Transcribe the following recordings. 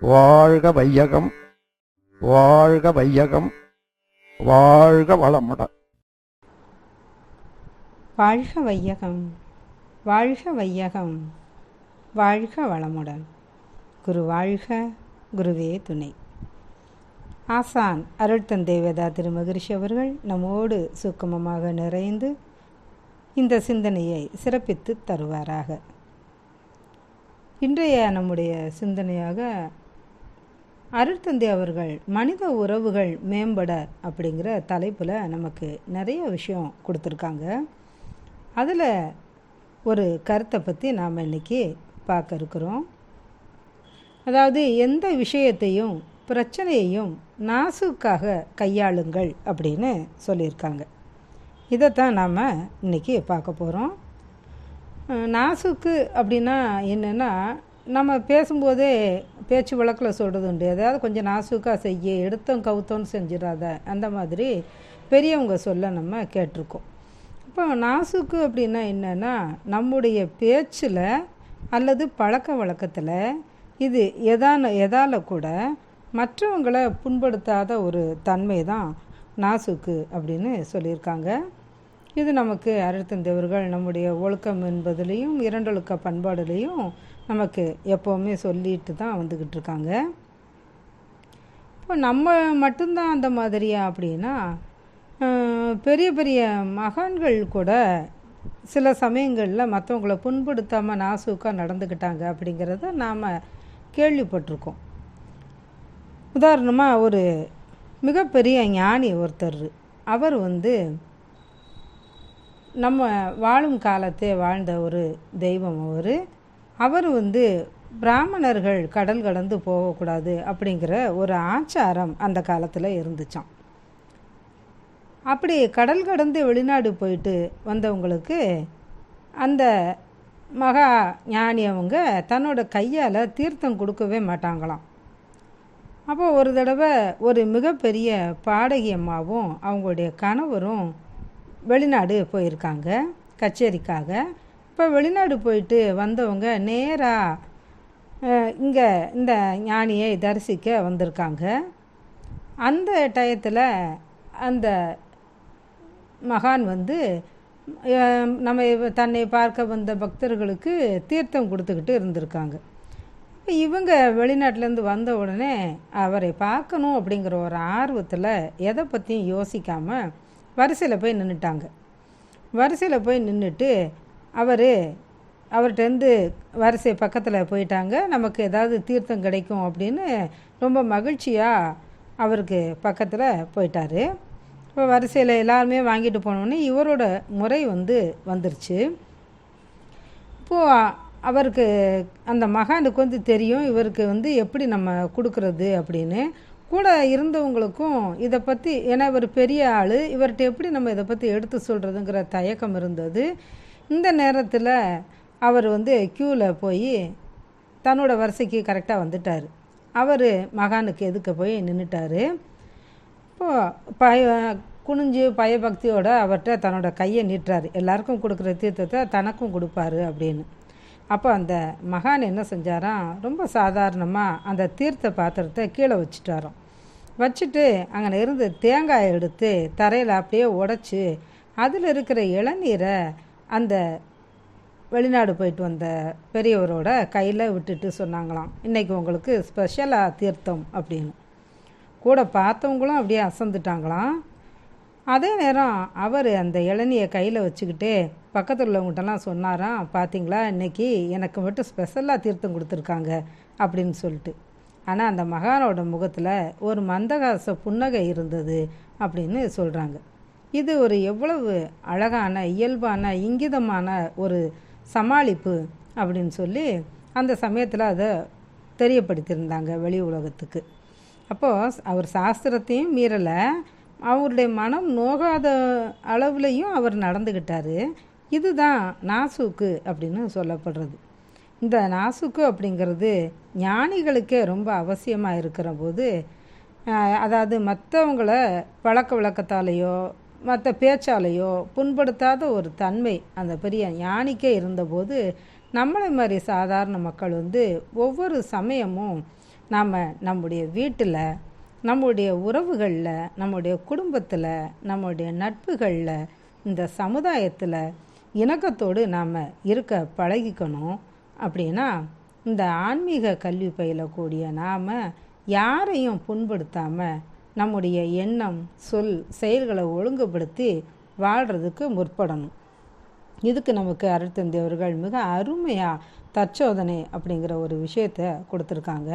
வாழ்க வையகம் வாழ்க வையகம் வாழ்க வளமுடன் வாழ்க வையகம் வாழ்க வையகம் வாழ்க வளமுடன் குரு வாழ்க குருவே துணை. ஆசான் அருட்தந்தை வேதா திருமகிரிஷி அவர்கள் நம்மோடு சுக்கமமாக நிறைந்து இந்த சிந்தனையை சிறப்பித்து தருவாராக. இன்றைய நம்முடைய சிந்தனையாக அருட்தந்தை அவர்கள் மனித உறவுகள் மேம்பட அப்படிங்கிற தலைப்பில் நமக்கு நிறைய விஷயம் கொடுத்துருக்காங்க. அதில் ஒரு கருத்தை பற்றி நாம் இன்றைக்கி பார்க்க இருக்கிறோம். அதாவது எந்த விஷயத்தையும் பிரச்சனையையும் நாசுக்காக கையாளுங்கள் அப்படின்னு சொல்லியிருக்காங்க. இதைத்தான் நாம் இன்றைக்கி பார்க்க போகிறோம் நாசுக்கு அப்படின்னா என்னென்னா நம்ம பேசும்போதே பேச்சு வழக்கில் சொல்கிறது உண்டு. எதாவது கொஞ்சம் நாசுக்காக செய்ய எடுத்தோம் கவுத்தோன்னு செஞ்சிடாத. அந்த மாதிரி பெரியவங்க சொல்ல நம்ம கேட்டிருக்கோம். இப்போ நாசுக்கு அப்படின்னா என்னென்னா நம்முடைய பேச்சில் அல்லது பழக்க வழக்கத்தில் இது எதான எதால் கூட மற்றவங்களை புண்படுத்தாத ஒரு தன்மை தான் நாசுக்கு அப்படின்னு சொல்லியிருக்காங்க. இது நமக்கு அருத்தந்தேவர்கள் நம்முடைய ஒழுக்கம் என்பதுலேயும் இரண்டொழுக்க பண்பாடுலேயும் நமக்கு எப்போவுமே சொல்லிட்டு தான் வந்துக்கிட்டு இருக்காங்க. இப்போ நம்ம மட்டும்தான் அந்த மாதிரியா அப்படின்னா பெரிய பெரிய மகான்கள் கூட சில சமயங்களில் மற்றவங்களை புண்படுத்தாமல் நாசூக்காக நடந்துக்கிட்டாங்க அப்படிங்கிறத நாம் கேள்விப்பட்டிருக்கோம். உதாரணமாக ஒரு மிகப்பெரிய ஞானி ஒருத்தர் அவர் வந்து நம்ம வாழும் காலத்தே வாழ்ந்த ஒரு தெய்வம் அவர். அவர் வந்து பிராமணர்கள் கடல் கடந்து போகக்கூடாது அப்படிங்கிற ஒரு ஆச்சாரம் அந்த காலத்தில் இருந்துச்சான் அப்படி கடல் கடந்து வெளிநாடு போயிட்டு வந்தவங்களுக்கு அந்த மகா ஞானி அவங்க தன்னோட கையால் தீர்த்தம் கொடுக்கவே மாட்டாங்களாம். அப்போ ஒரு தடவை ஒரு மிகப்பெரிய பாடகி அம்மாவும் அவங்களுடைய கணவரும் வெளிநாடு போயிருக்காங்க கச்சேரிக்காக. இப்போ வெளிநாடு போயிட்டு வந்தவங்க நேராக இங்கே இந்த ஞானியை தரிசிக்க வந்திருக்காங்க. அந்த டயத்தில் அந்த மகான் வந்து நம்ம தன்னை பார்க்க வந்த பக்தர்களுக்கு தீர்த்தம் கொடுத்துக்கிட்டு இருந்திருக்காங்க. இவங்க வெளிநாட்டிலேருந்து வந்த உடனே அவரை பார்க்கணும் அப்படிங்கிற ஒரு ஆர்வத்தில் எதை பற்றியும் யோசிக்காமல் வரிசையில் போய் நின்றுட்டாங்க வரிசையில் போய் நின்றுட்டு அவர் அவர்கிட்டருந்து வரிசை பக்கத்தில் போயிட்டாங்க. நமக்கு ஏதாவது தீர்த்தம் கிடைக்கும் அப்படின்னு ரொம்ப மகிழ்ச்சியாக அவருக்கு பக்கத்தில் போயிட்டார். இப்போ வரிசையில் எல்லாருமே வாங்கிட்டு போனோடனே இவரோட முறை வந்து வந்துருச்சு. இப்போது அவருக்கு அந்த மகானுக்கு வந்து தெரியும் இவருக்கு வந்து எப்படி நம்ம கொடுக்குறது அப்படின்னு. கூட இருந்தவங்களுக்கும் இதை பற்றி ஏன்னா இவர் பெரிய ஆள் இவர்கிட்ட எப்படி நம்ம இதை பற்றி எடுத்து சொல்கிறதுங்கிற தயக்கம் இருந்தது. இந்த நேரத்தில் அவர் வந்து க்யூவில் போய் தன்னோட வரிசைக்கு கரெக்டாக வந்துட்டார். அவர் மகானுக்கு எதுக்க போய் நின்றுட்டார் இப்போது பய குனிஞ்சு பயபக்தியோடு அவர்கிட்ட தன்னோட கையை நீட்டுறாரு. எல்லாருக்கும் கொடுக்குற தீர்த்தத்தை தனக்கும் கொடுப்பாரு அப்படின்னு. அப்போ அந்த மகான் என்ன செஞ்சாராம் ரொம்ப சாதாரணமாக அந்த தீர்த்த பாத்திரத்தை கீழே வச்சுட்டாராம். வச்சுட்டு அங்கே இருந்து தேங்காயை எடுத்து தரையில் அப்படியே உடச்சி அதில் இருக்கிற இளநீரை அந்த வெளிநாடு போயிட்டு வந்த பெரியவரோட கையில் விட்டுட்டு சொன்னாங்களாம் இன்றைக்கி உங்களுக்கு ஸ்பெஷலாக தீர்த்தம் அப்படின்னு. கூட பார்த்தவங்களும் அப்படியே அசந்துட்டாங்களாம். அதே நேரம் அவர் அந்த இளநியை கையில் வச்சுக்கிட்டு பக்கத்தில் உள்ளவங்ககிட்டலாம் சொன்னாராம் பார்த்தீங்களா இன்றைக்கி எனக்கு மட்டும் ஸ்பெஷலாக தீர்த்தம் கொடுத்துருக்காங்க அப்படின்னு சொல்லிட்டு. ஆனால் அந்த மகானோட முகத்தில் ஒரு மந்தகாச புன்னகை இருந்தது அப்படின்னு சொல்கிறாங்க இது ஒரு எவ்வளவு அழகான இயல்பான இங்கிதமான ஒரு சமாளிப்பு அப்படின்னு சொல்லி அந்த சமயத்தில் அதை தெரியப்படுத்தியிருந்தாங்க வெளி உலகத்துக்கு. அப்போது அவர் சாஸ்திரத்தையும் மீறலை அவருடைய மனம் நோகாத அளவுலையும் அவர் நடந்துக்கிட்டார் இதுதான் நாசுக்கு அப்படின்னு சொல்லப்படுறது. இந்த நாசுக்கு அப்படிங்கிறது ஞானிகளுக்கே ரொம்ப அவசியமாக இருக்கிற போது அதாவது மற்றவங்கள பழக்க வழக்கத்தாலேயோ மற்ற பேச்சாலேயோ புண்படுத்தாத ஒரு தன்மை அந்த பெரிய ஞானிக்கே இருந்தபோது நம்மளை மாதிரி சாதாரண மக்கள் வந்து ஒவ்வொரு சமயமும் நாம் நம்முடைய வீட்டில் நம்முடைய உறவுகளில் நம்முடைய குடும்பத்தில் நம்முடைய நட்புகளில் இந்த சமுதாயத்தில் இணக்கத்தோடு நாம் இருக்க பழகிக்கணும் அப்படின்னா இந்த ஆன்மீக கல்வி பயிலக்கூடிய நாம் யாரையும் புண்படுத்தாமல் நம்முடைய எண்ணம் சொல் செயல்களை ஒழுங்குபடுத்தி வாழ்கிறதுக்கு முற்படணும். இதுக்கு நமக்கு அருட்தந்தை அவர்கள் மிக அருமையாக தற்சோதனை அப்படிங்கிற ஒரு விஷயத்தை கொடுத்துருக்காங்க.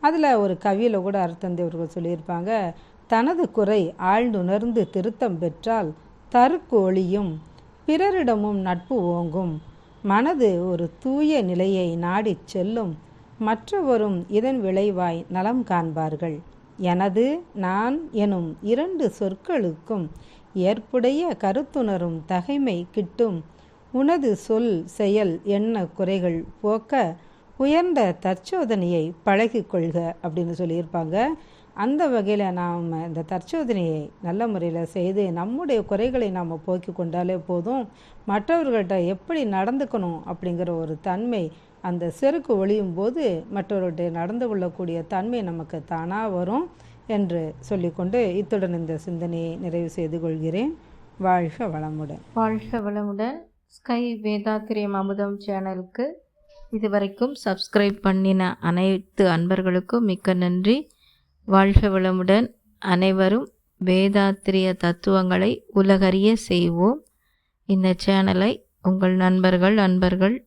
அதில் ஒரு கவியில் கூட அருட்தந்தை அவர்கள் சொல்லியிருப்பாங்க தனது குறை ஆழ்ந்துணர்ந்து திருத்தம் பெற்றால் தருக்கு ஒளியும் பிறரிடமும் நட்பு ஓங்கும். மனது ஒரு தூய நிலையை நாடிச் செல்லும் மற்றவரும் இதன் விளைவாய் நலம் காண்பார்கள். எனது நான் எனும் இரண்டு சொற்களுக்கும் ஏற்புடைய கருத்துணரும் தகைமை கிட்டும். உனது சொல் செயல் எண்ண குறைகள் போக்க உயர்ந்த தற்சோதனையை பழகிக்கொள்க அப்படின்னு சொல்லியிருப்பாங்க. அந்த வகையில் நாம் இந்த தற்சோதனையை நல்ல முறையில் செய்து நம்முடைய குறைகளை நாம் போக்கி கொண்டாலே போதும். மற்றவர்கள்ட்ட எப்படி நடந்துக்கணும் அப்படிங்கிற ஒரு தன்மை அந்த செருக்கு ஒழியும் போது மற்றவர்கள்ட்ட நடந்து கொள்ளக்கூடிய தன்மை நமக்கு தானாக வரும் என்று சொல்லிக்கொண்டு இத்துடன் இந்த சிந்தனையை நிறைவு செய்து கொள்கிறேன். வாழ்க வளமுடன். வாழ்க வளமுடன். ஸ்கை வேதாத்திரியம் அமுதம் சேனலுக்கு இதுவரைக்கும் சப்ஸ்கிரைப் பண்ணின அனைத்து அன்பர்களுக்கும் மிக்க நன்றி. வாழ்க வளமுடன். அனைவரும் வேதாத்திரிய தத்துவங்களை உலகறிய செய்வோம். இந்த சேனலை உங்கள் நண்பர்கள் அன்பர்கள்